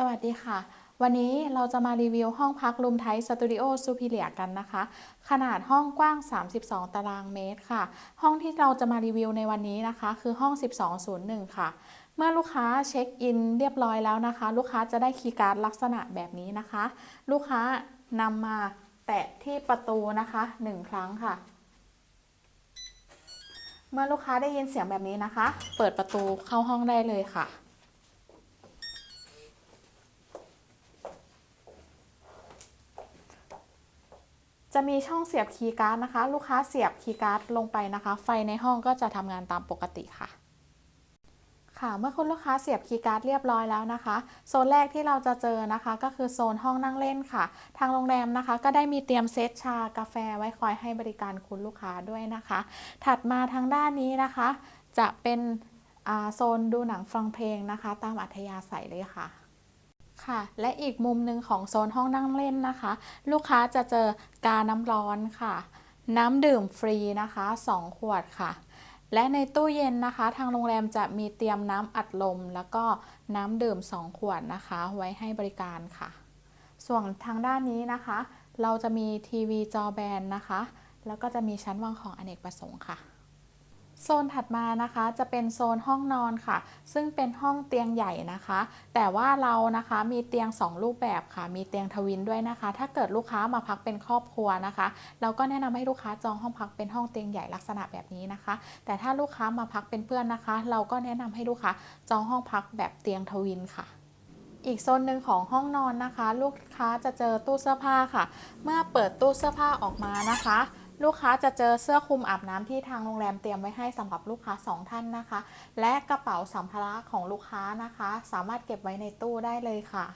สวัสดีค่ะ วันนี้เราจะมารีวิวห้องพักรูมไทยสตูดิโอซูพิเลียกันนะคะ ขนาดห้องกว้าง 32 ตารางเมตรค่ะ ห้องที่เราจะมารีวิวในวันนี้นะคะ คือห้อง 1201 ค่ะ เมื่อลูกค้าเช็คอินเรียบร้อยแล้วนะคะ ลูกค้าจะได้คีย์การ์ดลักษณะแบบนี้นะคะ ลูกค้านำมาแตะที่ประตูนะคะหนึ่งครั้งค่ะ เมื่อลูกค้าได้ยินเสียงแบบนี้นะคะ เปิดประตูเข้าห้องได้เลยค่ะ จะมีช่องเสียบคีย์การ์ดนะคะ ลูกค้าเสียบคีย์การ์ดลงไปนะคะ ไฟในห้องก็จะทำงานตามปกติค่ะ ค่ะ เมื่อคุณลูกค้าเสียบคีย์การ์ดเรียบร้อยแล้วนะคะ โซนแรกที่เราจะเจอนะคะ ก็คือโซนห้องนั่งเล่นค่ะ ทางโรงแรมนะคะ ก็ได้มีเตรียมเซตชากาแฟไว้คอยให้บริการคุณลูกค้าด้วยนะคะ ถัดมาทางด้านนี้นะคะ จะเป็นโซนดูหนังฟังเพลงนะคะ ตามอัธยาศัยเลยค่ะ ค่ะ และอีกมุมหนึ่งของโซนห้องนั่งเล่นนะคะ ลูกค้าจะเจอกาน้ำร้อนค่ะ น้ำดื่มฟรีนะคะ 2 ขวดค่ะ และในตู้เย็นนะคะ ทางโรงแรมจะมีเตรียมน้ำอัดลม แล้วก็น้ำดื่ม 2 ขวดนะคะ ไว้ให้บริการค่ะ ส่วนทางด้านนี้นะคะ เราจะมีทีวีจอแบนนะคะ แล้วก็จะมีชั้นวางของอเนกประสงค์ค่ะ โซนถัดมานะคะจะเป็นโซนห้องนอนค่ะ ซึ่งเป็นห้องเตียงใหญ่นะคะ แต่ว่าเรานะคะมีเตียง 2 รูปแบบค่ะ มีเตียงทวินด้วยนะคะ ถ้าเกิดลูกค้ามาพักเป็นครอบครัวนะคะ เราก็แนะนำให้ลูกค้าจองห้องพักเป็นห้องเตียงใหญ่ลักษณะแบบนี้นะคะ แต่ถ้าลูกค้ามาพักเป็นเพื่อนนะคะ เราก็แนะนำให้ลูกค้าจองห้องพักแบบเตียงทวินค่ะอีกโซนหนึ่งของห้องนอนนะคะ ลูกค้าจะเจอตู้เสื้อผ้าค่ะ เมื่อเปิดตู้เสื้อผ้าออกมานะคะ ลูกค้าจะเจอเสื้อคลุมอาบน้ำที่ทางโรงแรมเตรียมไว้ให้สำหรับลูกค้า 2 ท่านนะคะ และกระเป๋าสัมภาระของลูกค้านะคะ สามารถเก็บไว้ในตู้ได้เลยค่ะ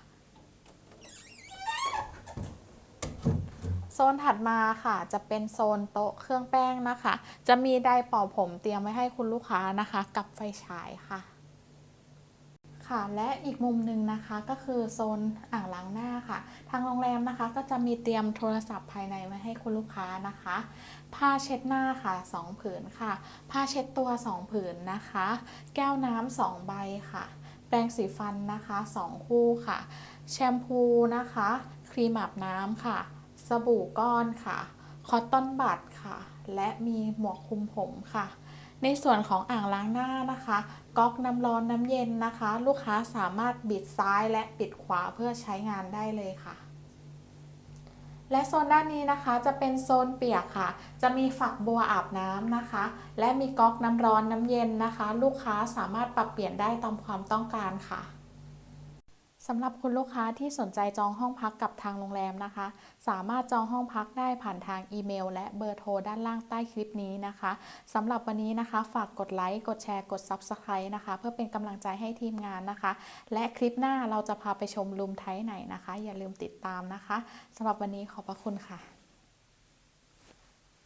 โซนถัดมาค่ะจะเป็นโซนโต๊ะเครื่องแป้งนะคะ จะมีไดร์เป่าผมเตรียมไว้ให้คุณลูกค้านะคะ กับไฟฉายค่ะ ค่ะและอีกมุมหนึ่งนะคะก็คือโซนอ่างล้างหน้าค่ะ ทางโรงแรมนะคะก็จะมีเตรียมโทรศัพท์ภายในไว้ให้คุณลูกค้านะคะ ผ้าเช็ดหน้าค่ะ 2 ผืนค่ะ ผ้าเช็ดตัว 2 ผืนนะคะ แก้วน้ำสองใบค่ะ แปรงสีฟันนะคะ 2 คู่ค่ะ แชมพูนะคะ ครีมอาบน้ำค่ะ สบู่ก้อนค่ะ คอตตอนบัดค่ะ และมีหมวกคลุมผมค่ะ ในส่วนของอ่างล้างหน้านะคะ ก๊อกน้ำร้อนน้ำเย็นนะคะ ลูกค้าสามารถบิดซ้ายและปิดขวาเพื่อใช้งานได้เลยค่ะ และโซนด้านนี้นะคะจะเป็นโซนเปียกค่ะ จะมีฝักบัวอาบน้ำนะคะ และมีก๊อกน้ำร้อนน้ำเย็นนะคะ ลูกค้าสามารถปรับเปลี่ยนได้ตามความต้องการค่ะ สำหรับคุณลูกค้าที่สนใจจองห้องพักกับทางโรงแรมนะคะ สามารถจองห้องพักได้ผ่านทางอีเมล และเบอร์โทรด้านล่างใต้คลิปนี้นะคะสำหรับวันนี้นะคะ ฝากกดไลค์กดแชร์กด Subscribe นะคะ เพื่อเป็นกำลังใจให้ทีมงานนะคะ และคลิปหน้าเราจะพาไปชมรูมไทยไหนนะคะ อย่าลืมติดตามนะคะสำหรับวันนี้ขอบพระคุณค่ะ